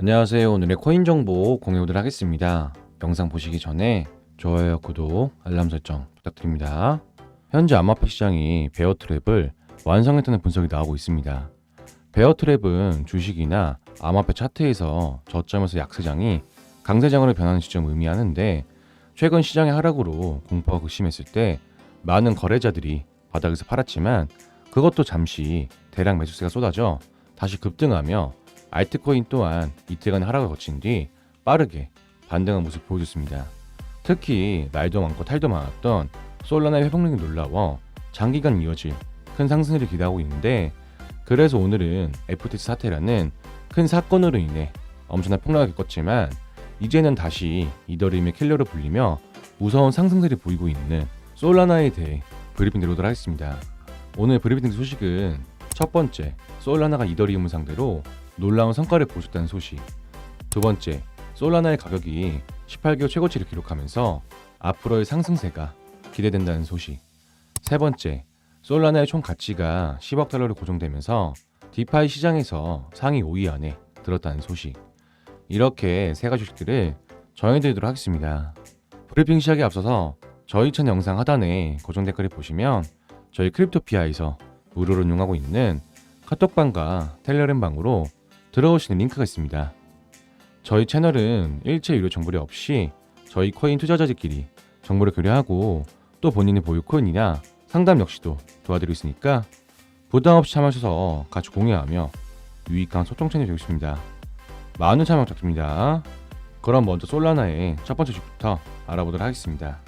안녕하세요. 오늘의 코인 정보 공유를 하겠습니다. 영상 보시기 전에 좋아요, 구독, 알람 설정 부탁드립니다. 현재 암호화폐 시장이 베어 트랩을 완성했다는 분석이 나오고 있습니다. 베어 트랩은 주식이나 암호화폐 차트에서 저점에서 약세장이 강세장으로 변하는 시점을 의미하는데 최근 시장의 하락으로 공포가 극심했을 때 많은 거래자들이 바닥에서 팔았지만 그것도 잠시 대량 매수세가 쏟아져 다시 급등하며 알트코인 또한 이틀간 하락을 거친 뒤 빠르게 반등한 모습 보여줬습니다. 특히 날도 많고 탈도 많았던 솔라나의 회복력이 놀라워 장기간 이어질 큰 상승을 기대하고 있는데 그래서 오늘은 FTX 사태라는 큰 사건으로 인해 엄청난 폭락을 겪었지만 이제는 다시 이더리움의 킬러로 불리며 무서운 상승세를 보이고 있는 솔라나에 대해 브리핑 드리도록 하겠습니다. 오늘 브리핑 소식은 첫 번째, 솔라나가 이더리움을 상대로 놀라운 성과를 보여줬다는 소식. 두 번째, 솔라나의 가격이 18개월 최고치를 기록하면서 앞으로의 상승세가 기대된다는 소식. 세 번째, 솔라나의 총 가치가 10억 달러로 고정되면서 디파이 시장에서 상위 5위 안에 들었다는 소식. 이렇게 세 가지 소식들을 전해드리도록 하겠습니다. 브리핑 시작에 앞서서 저희 채널 영상 하단에 고정 댓글을 보시면 저희 크립토피아에서 무료로 운영하고 있는 카톡방과 텔레그램 방으로 들어오시는 링크가 있습니다. 저희 채널은 일체 유료 정보료 없이 저희 코인 투자자들끼리 정보를 교류하고 또 본인의 보유 코인이나 상담 역시도 도와드리고 있으니까 부담 없이 참여하셔서 같이 공유하며 유익한 소통 채널이 되고 있습니다. 많은 참여 부탁드립니다. 그럼 먼저 솔라나의 첫 번째 주부터 알아보도록 하겠습니다.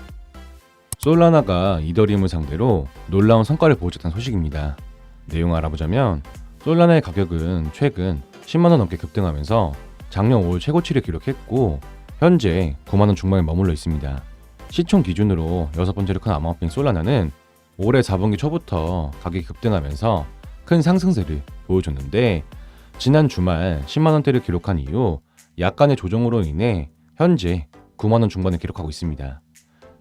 솔라나가 이더리움을 상대로 놀라운 성과를 보여줬다는 소식입니다. 내용 알아보자면 솔라나의 가격은 최근 10만원 넘게 급등하면서 작년 5월 최고치를 기록했고 현재 9만원 중반에 머물러 있습니다. 시총 기준으로 여섯 번째로 큰 암호화폐인 솔라나는 올해 4분기 초부터 가격이 급등하면서 큰 상승세를 보여줬는데 지난 주말 10만원대를 기록한 이후 약간의 조정으로 인해 현재 9만원 중반을 기록하고 있습니다.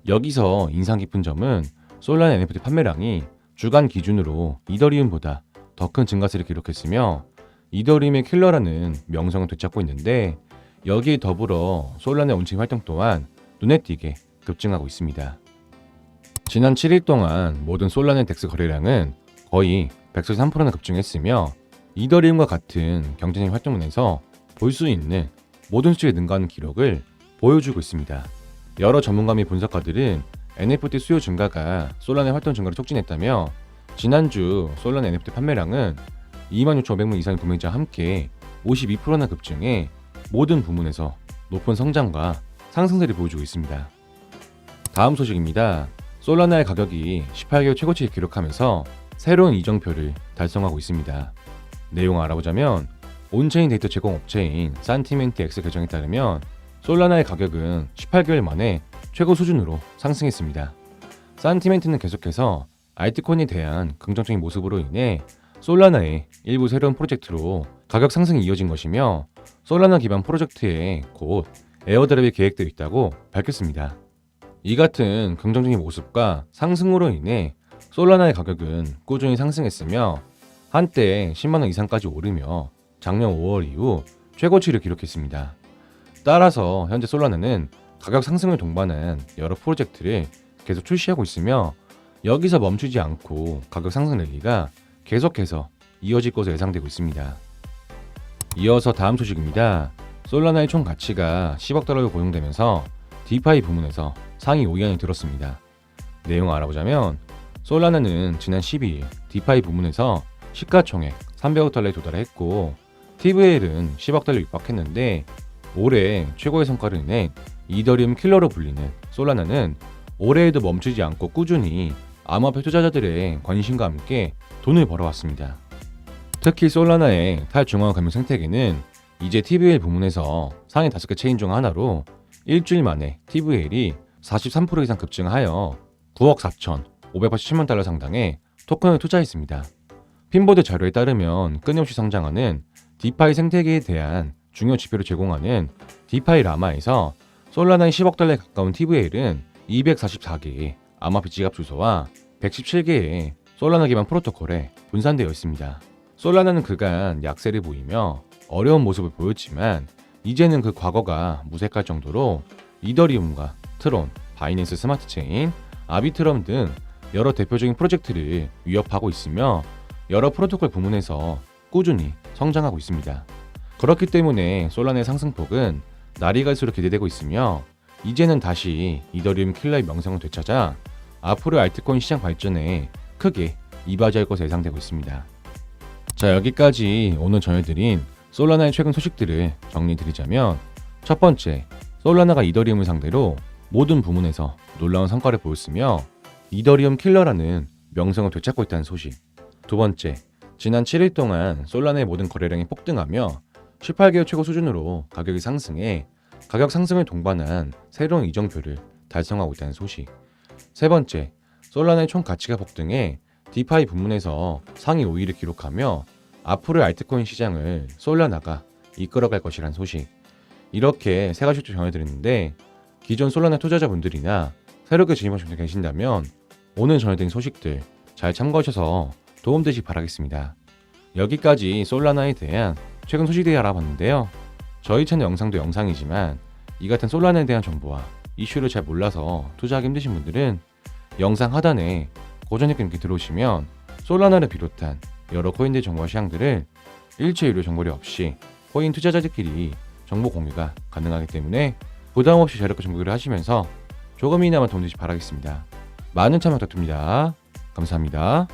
여기서 인상 깊은 점은 솔라나 NFT 판매량이 주간 기준으로 이더리움보다 더 큰 증가세를 기록했으며 이더리움의 킬러라는 명성을 되찾고 있는데 여기에 더불어 솔라나의 온체인 활동 또한 눈에 띄게 급증하고 있습니다. 지난 7일 동안 모든 솔라나 덱스 거래량은 거의 143%나 급증했으며 이더리움과 같은 경쟁적인 활동문에서 볼 수 있는 모든 수치에 능가하는 기록을 보여주고 있습니다. 여러 전문가 및 분석가들은 NFT 수요 증가가 솔라나의 활동 증가를 촉진했다며 지난주 솔라나 NFT 판매량은 26,500명 이상의 구매자와 함께 52%나 급증해 모든 부문에서 높은 성장과 상승세를 보여주고 있습니다. 다음 소식입니다. 솔라나의 가격이 18개월 최고치를 기록하면서 새로운 이정표를 달성하고 있습니다. 내용 알아보자면 온체인 데이터 제공 업체인 산티멘트 X 계정에 따르면 솔라나의 가격은 18개월 만에 최고 수준으로 상승했습니다. 산티멘트는 계속해서 알트코인에 대한 긍정적인 모습으로 인해 솔라나의 일부 새로운 프로젝트로 가격 상승이 이어진 것이며 솔라나 기반 프로젝트에 곧 에어드랍이 계획되어 있다고 밝혔습니다. 이 같은 긍정적인 모습과 상승으로 인해 솔라나의 가격은 꾸준히 상승했으며 한때 10만원 이상까지 오르며 작년 5월 이후 최고치를 기록했습니다. 따라서 현재 솔라나는 가격 상승을 동반한 여러 프로젝트를 계속 출시하고 있으며 여기서 멈추지 않고 가격 상승 랠리가 계속해서 이어질 것으로 예상되고 있습니다. 이어서 다음 소식입니다. 솔라나의 총 가치가 10억 달러로 고용되면서 디파이 부문에서 상위 5위 안에 들었습니다. 내용 알아보자면 솔라나는 지난 12일 디파이 부문에서 시가총액 300억 달러에 도달했고 TVL은 10억 달러 육박했는데 올해 최고의 성과를 낸 이더리움 킬러로 불리는 솔라나는 올해에도 멈추지 않고 꾸준히 암호화폐 투자자들의 관심과 함께 돈을 벌어왔습니다. 특히 솔라나의 탈중앙화 금융 생태계는 이제 TVL 부문에서 상위 5개 체인 중 하나로 일주일 만에 TVL이 43% 이상 급증하여 9억 4천 587만 달러 상당의 토큰을 투자했습니다. 핀보드 자료에 따르면 끊임없이 성장하는 디파이 생태계에 대한 중요 지표를 제공하는 디파이 라마에서 솔라나의 10억 달러에 가까운 TVL은 244개의 암호화폐 지갑 주소와 117개의 솔라나 기반 프로토콜에 분산되어 있습니다. 솔라나는 그간 약세를 보이며 어려운 모습을 보였지만 이제는 그 과거가 무색할 정도로 이더리움과 트론, 바이낸스 스마트 체인, 아비트럼 등 여러 대표적인 프로젝트를 위협하고 있으며 여러 프로토콜 부문에서 꾸준히 성장하고 있습니다. 그렇기 때문에 솔라나의 상승폭은 날이 갈수록 기대되고 있으며 이제는 다시 이더리움 킬러의 명성을 되찾아 앞으로 알트코인 시장 발전에 크게 이바지할 것으로 예상되고 있습니다. 자 여기까지 오늘 전해드린 솔라나의 최근 소식들을 정리드리자면 첫 번째 솔라나가 이더리움을 상대로 모든 부문에서 놀라운 성과를 보였으며 이더리움 킬러라는 명성을 되찾고 있다는 소식 두 번째 지난 7일 동안 솔라나의 모든 거래량이 폭등하며 18개월 최고 수준으로 가격이 상승해 가격 상승을 동반한 새로운 이정표를 달성하고 있다는 소식 세 번째 솔라나의 총 가치가 폭등해 디파이 부문에서 상위 5위를 기록하며 앞으로의 알트코인 시장을 솔라나가 이끌어갈 것이란 소식. 이렇게 세 가지도 전해드렸는데 기존 솔라나 투자자분들이나 새롭게 진입하신 분들 계신다면 오늘 전해드린 소식들 잘 참고하셔서 도움되시 바라겠습니다. 여기까지 솔라나에 대한 최근 소식들을 알아봤는데요. 저희 채널 영상도 영상이지만 이 같은 솔라나에 대한 정보와 이슈를 잘 몰라서 투자하기 힘드신 분들은 영상 하단에 고전 댓글 이렇게 들어오시면 솔라나를 비롯한 여러 코인들 정보와 시장들을 일체 유료 정보료 없이 코인 투자자들끼리 정보 공유가 가능하기 때문에 부담 없이 자력과 정보를 하시면서 조금이나마 도움 되시 바라겠습니다. 많은 참여 부탁드립니다. 감사합니다.